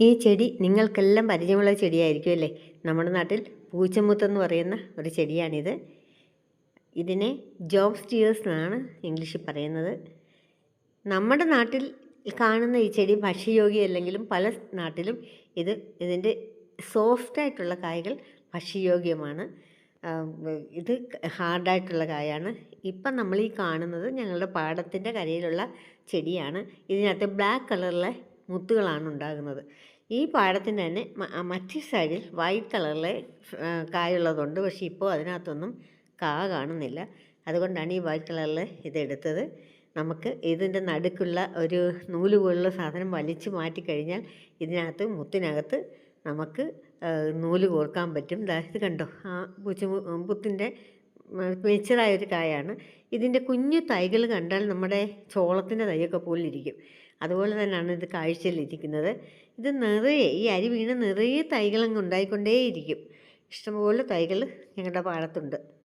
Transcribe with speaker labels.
Speaker 1: ഈ ചെടി നിങ്ങൾക്കെല്ലാം പരിചയമുള്ള ചെടിയായിരിക്കും അല്ലേ? നമ്മുടെ നാട്ടിൽ പൂച്ചമുത്തെന്ന് പറയുന്ന ഒരു ചെടിയാണിത്. ഇതിനെ ജോബ് സ്റ്റിയേഴ്സ് എന്നാണ് ഇംഗ്ലീഷിൽ പറയുന്നത്. നമ്മുടെ നാട്ടിൽ കാണുന്ന ഈ ചെടി ഭക്ഷ്യയോഗ്യമല്ലെങ്കിലും പല നാട്ടിലും ഇത് ഇതിന്റെ സോഫ്റ്റായിട്ടുള്ള കായകൾ ഭക്ഷ്യയോഗ്യമാണ്. ഇത് ഹാർഡായിട്ടുള്ള കായാണ്. ഇപ്പം നമ്മൾ ഈ കാണുന്നത് ഞങ്ങളുടെ പാടത്തിന്റെ കരയിലുള്ള ചെടിയാണ്. ഇതിനകത്ത് ബ്ലാക്ക് കളറിലെ മുത്തുകളാണ് ഉണ്ടാകുന്നത്. ഈ പാടത്തിന് തന്നെ മറ്റു സൈഡിൽ വൈറ്റ് കളറിലെ കായുള്ളതുണ്ട്. പക്ഷേ ഇപ്പോൾ അതിനകത്തൊന്നും കാ കാണുന്നില്ല. അതുകൊണ്ടാണ് ഈ വൈറ്റ് കളറിൽ ഇതെടുത്തത്. നമുക്ക് ഇതിന്റെ നടുക്കുള്ള ഒരു നൂൽ പോലുള്ള സാധനം വലിച്ചു മാറ്റി കഴിഞ്ഞാൽ ഇതിനകത്ത് മുത്തിനകത്ത് നമുക്ക് നൂൽ കോർക്കാൻ പറ്റും. ഇത് കണ്ടോ? ആ പൂച്ച പുത്തിന്റെ മെച്ചറായ ഒരു കായാണ്. ഇതിന്റെ കുഞ്ഞു തൈകൾ കണ്ടാൽ നമ്മുടെ ചോളത്തിന്റെ തൈയൊക്കെ പോലെ ഇരിക്കും അതുപോലെ തന്നെയാണ് ഇത് കാഴ്ചയിലിരിക്കുന്നത്. ഇത് നിറയെ ഈ അരി വീണ് നിറയെ തൈകളങ്ങ് ഉണ്ടായിക്കൊണ്ടേയിരിക്കും. ഇഷ്ടംപോലെ തൈകൾ ഞങ്ങളുടെ പാടത്തുണ്ട്.